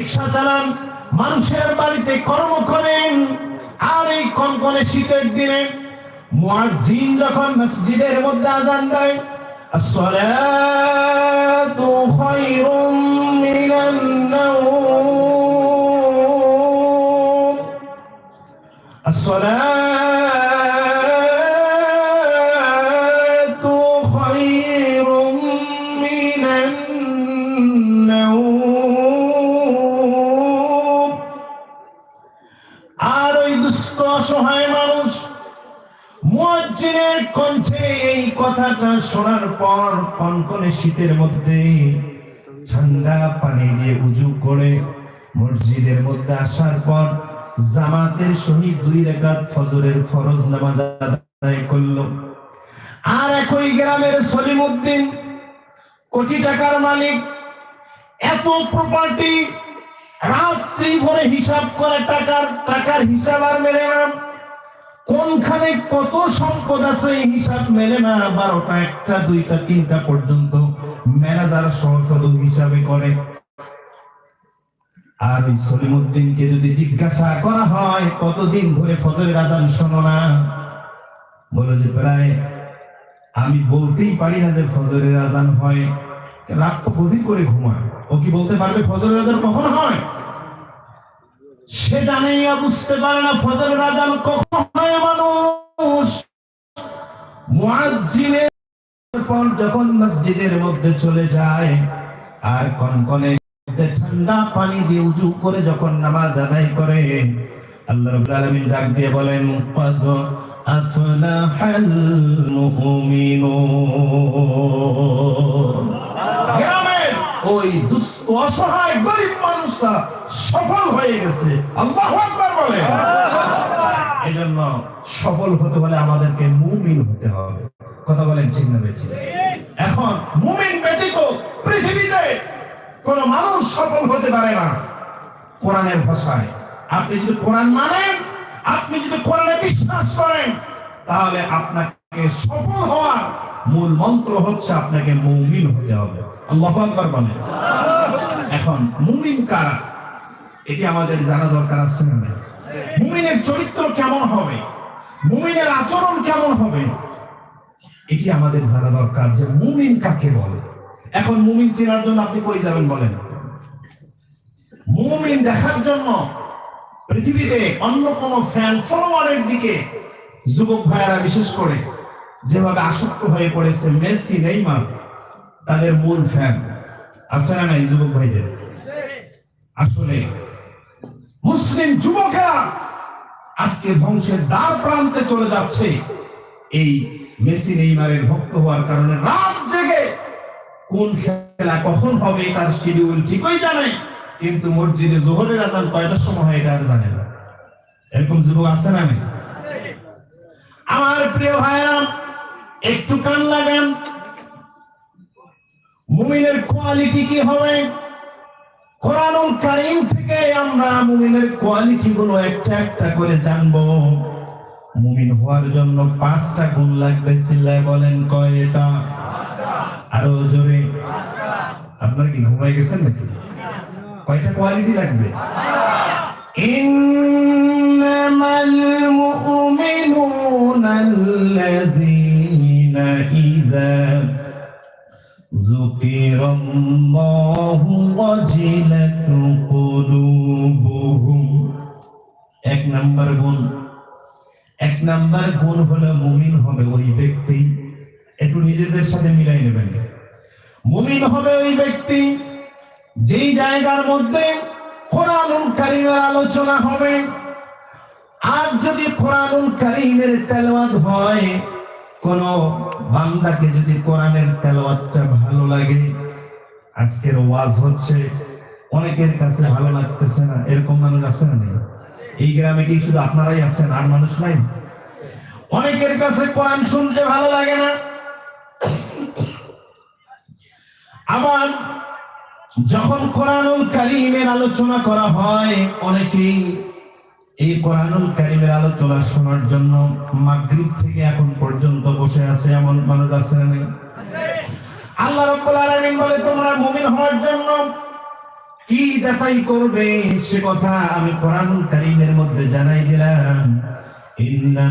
রিক্সা চালান, মানুষের বাড়িতে কর্ম করেন, আর এই কনকনে শীতের দিনে মুয়াজ্জিন যখন মসজিদের মধ্যে আজান দেয়, আসসালাতু খায়রুম মিনান নাওম। মুয়াজ্জিনের কণ্ঠে এই কথাটা শোনার পর কনকনে শীতের মধ্যে ঠান্ডা পানি দিয়ে উজু করে মসজিদের মধ্যে আসার পর জামাতের সহিত দুই রেখাত ফজরের ফরজ নামাজ আদায় করল। আর একই গ্রামের সলিমউদ্দিন কোটি টাকার মালিক, এত প্রপার্টি রাত্রি ভরে হিসাব করে টাকার টাকার হিসাব আর মেলে না। কোনখানে কত সম্পদ আছে, এই হিসাব মেলে না। বারোটা, একটা, দুইটা, তিনটা পর্যন্ত ম্যানেজার সহ শুধু হিসাবে করে। আর সলিমুদ্দিনকে যদি জিজ্ঞাসা করা হয়, কতদিন ধরে ফজরের আজান শোনো না? বলে যে, প্রায় আমি বলতেই পারি না যে ফজরের আজান হয়। রাত তো গভীর করে ঘুমায়। ও কি বলতে পারবে, ফজরের আজান কখন হয়? সে জানেই না বুঝতে পারে না, ফজরের আজান কখন হয় মানুষ? মুয়াজ্জিনের যখন মসজিদের মধ্যে চলে যায়, আর কনকনে ঠান্ডা পানি দিয়ে উজু করে যখন নামাজ আদায় করে, আল্লাহ আলামিন ডাক দিয়ে বলেন আফলাহাল মুমিনুন। ওই দুস্থ অসহায়, গরিব মানুষটা সফল হয়ে গেছে। আল্লাহু আকবার বলেন। এজন্য সফল হতে হলে আমাদেরকে মুমিন হতে হবে। কথা বলেন ঠিক বেঠিক? এখন মুমিন ব্যতীত পৃথিবীতে কোন মানুষ সফল হতে পারে না কোরআনের ভাষায়। আপনি যদি কোরআন মানেন, আপনি যদি কোরআনে বিশ্বাস করেন, তাহলে আপনাকে সফল হওয়ার মূল মন্ত্র হচ্ছে আপনাকে মুমিন হতে হবে। আল্লাহু আকবার বলেন। এখন মুমিন কারা? এটি আমাদের জানা দরকার আছে মুমিনের চরিত্র কেমন হবে? মুমিনের আচরণ কেমন হবে? এটি আমাদের জানা দরকার যে মুমিন কাকে বলে। এখন মুমিন চেনার জন্য আপনি কই যাবেন বলেন? মুমিন দেখার জন্য পৃথিবীতে অন্য কোন ফ্যান ফলোয়ারের দিকে যুবক ভাইয়েরা বিশেষ করে যেভাবে আসক্ত হয়ে পড়েছে মেসি, নেইমার, তাদের মূল ফ্যান আছে না নাই, যুবক ভাইদের। আসলে মুসলিম যুবকেরা আজকে ধ্বংসের দ্বার প্রান্তে চলে যাচ্ছে। এই মেসি নেইমারের ভক্ত হওয়ার কারণে রাত জেগে কোন খেলা কখন হবে তার শিডিউল ঠিকই জানে, কিন্তু মসজিদে জোহরের আজান কয়টার সময় হয় এটা আর জানে না। এরকম যুবক আছে না? আমার প্রিয় ভাইরা একটু কান লাগান মুমিনের কোয়ালিটি কি হবে? কোরআনুল কারীম থেকে আমরা মুমিনের কোয়ালিটি গুলো একটা একটা করে জানব। মুমিন হওয়ার জন্য পাঁচটা গুণ লাগবে, চিল্লায় বলেন কয়টা আরও জোরে। আপনারা কি ঘুমাই গেছেন নাকি? কয়টা কোয়ালিটি লাগবে? ইন্নামাল মুমিনুনা ذكر الله وجلت قلوبهم এক নাম্বার গুণ এক নাম্বার গুণ হলো মুমিন হবে ওই ব্যক্তি একটু নিজেদের সাথে মিলাই নেবেন মুমিন হবে ওই ব্যক্তি যেই জায়গার মধ্যে কোরআনুল কারীমের আলোচনা হবে আর যদি কোরআনুল কারীমের তেলাওয়াত হয় কোন বান্দাকে যদি কোরআনের তেলাওয়াতটা ভালো লাগে, আজকের ওয়াজ হচ্ছে, অনেকের কাছে ভালো লাগতেছে না, এরকম মানুষ আছে না? এই গ্রামে কি শুধু আপনারাই আছেন, আর মানুষ নাই অনেকের কাছে কোরআন শুনতে ভালো লাগে না আবার যখন কোরআনুল কারীমের আলোচনা করা হয়, অনেকেই এই কোরআনুল কারিমের আলোচনা শোনার জন্য মাগরিব থেকে এখন পর্যন্ত বসে আছে এমন মানুষ আছে না? আল্লাহ রাব্বুল আলামিন বলে, তোমরা মুমিন হওয়ার জন্য কি যাচাই করবে সে কথা আমি কোরআনুল কারিমের মধ্যে জানাই দিলাম ইন্না